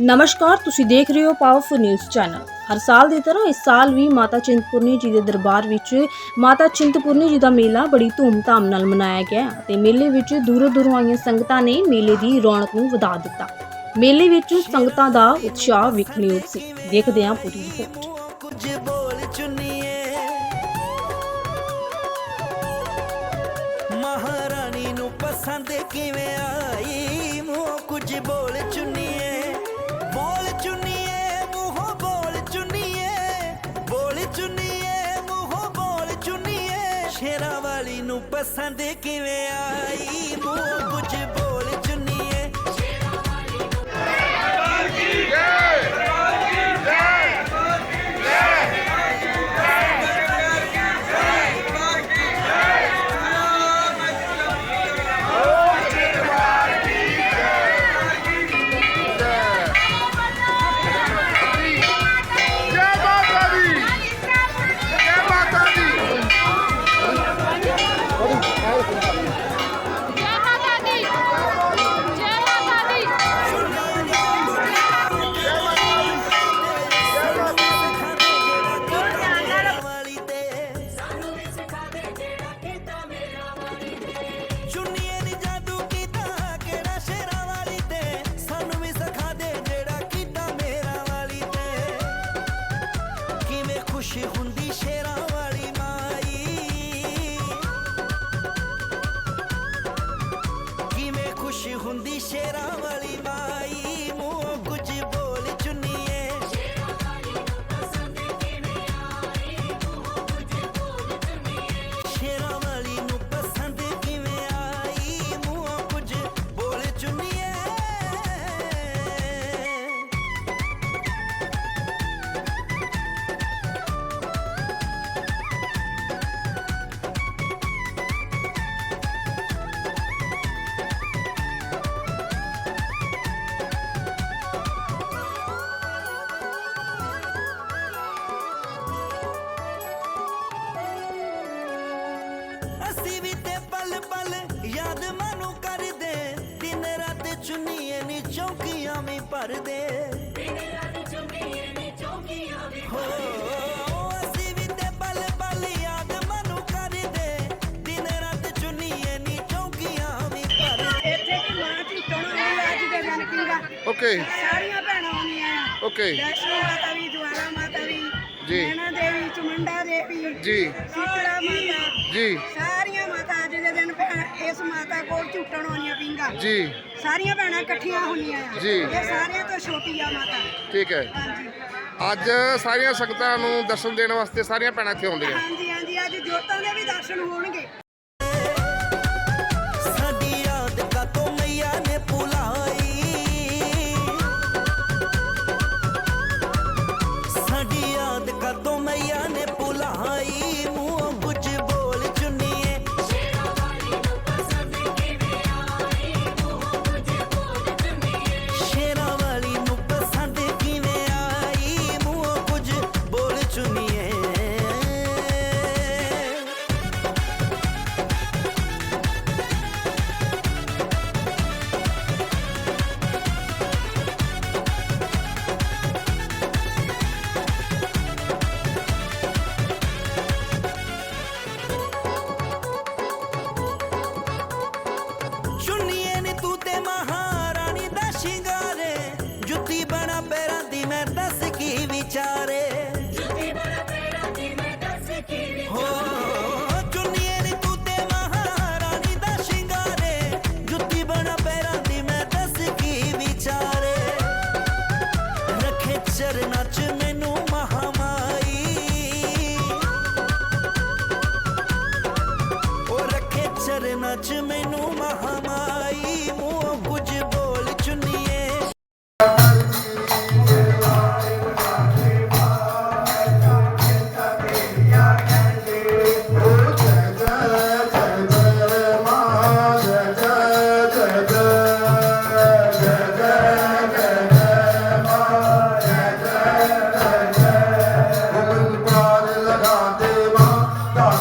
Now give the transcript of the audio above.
ਨਮਸਕਾਰ, ਤੁਸੀਂ ਦੇਖ ਰਹੇ ਹੋ ਪਾਵਰਫੁਲ ਨਿਊਜ਼ ਚੈਨਲ ਹਰ ਸਾਲ ਦੀ ਤਰ੍ਹਾਂ ਇਸ ਸਾਲ ਵੀ ਮਾਤਾ ਚਿੰਤਪੁਰਨੀ ਜੀ ਦੇ ਦਰਬਾਰ ਵਿੱਚ ਮਾਤਾ ਚਿੰਤਪੁਰਨੀ ਜੀ ਦਾ ਮੇਲਾ ਬੜੀ ਧੂਮ-ਧਾਮ ਨਾਲ ਮਨਾਇਆ ਗਿਆ ਅਤੇ ਮੇਲੇ ਵਿੱਚ ਦੂਰੋਂ ਦੂਰੋਂ ਆਈਆਂ ਸੰਗਤਾਂ ਨੇ ਮੇਲੇ ਦੀ ਰੌਣਕ ਨੂੰ ਵਧਾ ਦਿੱਤਾ। ਮੇਲੇ ਵਿੱਚ ਸੰਗਤਾਂ ਦਾ ਉਤਸ਼ਾਹ ਵਿਖਣਯੋਗ ਸੀ। ਦੇਖਦੇ ਹਾਂ ਪੂਰੀ ਰਿਪੋਰਟ ਕੁਝ ਬੋਲ ਚੁੰਨੀਏ ਮਹਾਰਾਣੀ ਨੂੰ ਪਸੰਦ ਕਿਵੇਂ ਆਈ ਵਾਲੀ ਪਸੰਦ ਕਿਵੇਂ ਆਈ? ਮੂੰਹ ਕੁਝ ਬੋਲ ਚੁੰਨੀਏ ਨੀ ਜਾਦੂ ਕੀਤਾ, ਕਿਹੜਾ ਸ਼ੇਰਾ ਵਾਲੀ ਤੇ? ਸਾਨੂੰ ਵੀ ਸਿਖਾ ਦੇ ਜਿਹੜਾ ਕੀਤਾ ਮੇਰਾ ਵਾਲੀ ਤੇ। ਕਿਵੇਂ ਖੁਸ਼ੀ ਹੁੰਦੀ ਸ਼ੇਰਾ ਅਸੀਂ ਵੀ ਤੇ ਪਲ ਪਲ ਯਾਦ ਮਨੂੰ ਕਰਦੇ। ਦਿਨ ਰਾਤ ਚੁੰਨੀਏ ਨੀ ਚੌਕੀਆਂ ਵੀ ਭਰਦੇ। ਦਿਨ ਰਾਤ ਚੁੰਨੀਏ ਨੀ ਚੌਕੀਆਂ ਵੀ ਅਸੀਂ ਵੀ ਤੇ ਪਲ ਪਲ ਯਾਦ ਮਨੂੰ ਕਰਦੇ। ਦਿਨ ਰਾਤ ਚੁੰਨੀਏ ਨੀ ਚੌਕੀਆਂ ਵੀ ਭਰਦੇ। ਦੇ ਓਕੇ। ਸਾਰੀਆਂ ਭੈਣਾਂ ਆਉਂਦੀਆਂ। ਆ ਓਕੇ। ਦਰਸ਼ਨ ਮਾਤਾ ਵੀ ਦੁਆਰਾ ਮਾਤਾ ਵੀ ਜੀ। ਨੈਣਾ ਦੇਵੀ ਚਮੰਡਾ ਦੇਵੀ ਜੀ ਸੀਤਲਾ ਮਾਤਾ ਜੀ। ਸਾਰੀਆਂ ਮਾਤਾ ਅੱਜ ਦੇ ਦਿਨ ਭੈਣ ਇਸ ਮਾਤਾ ਕੋਲ ਝੂਟਣ ਆਉਂਦੀਆਂ ਪਿੰਗਾ ਜੀ। ਸਾਰੀਆਂ ਭੈਣਾਂ ਇਕੱਠੀਆਂ ਹੁੰਦੀਆਂ ਆ। ਜੀ। ਇਹ ਸਾਰਿਆਂ ਤੋਂ ਛੋਟੀ ਆ ਮਾਤਾ। ਠੀਕ ਹੈ। ਹਾਂਜੀ। ਅੱਜ ਸਾਰੀਆਂ ਸੰਗਤਾਂ ਨੂੰ ਦਰਸ਼ਨ ਦੇਣ ਵਾਸਤੇ ਸਾਰੀਆਂ ਭੈਣਾਂ ਇੱਥੇ ਆਉਂਦੀਆਂ। ਹਾਂਜੀ ਹਾਂਜੀ ਅੱਜ ਜੋਤਾਂ ਦੇ ਵੀ ਦਰਸ਼ਨ ਹੋਣਗੇ। দশ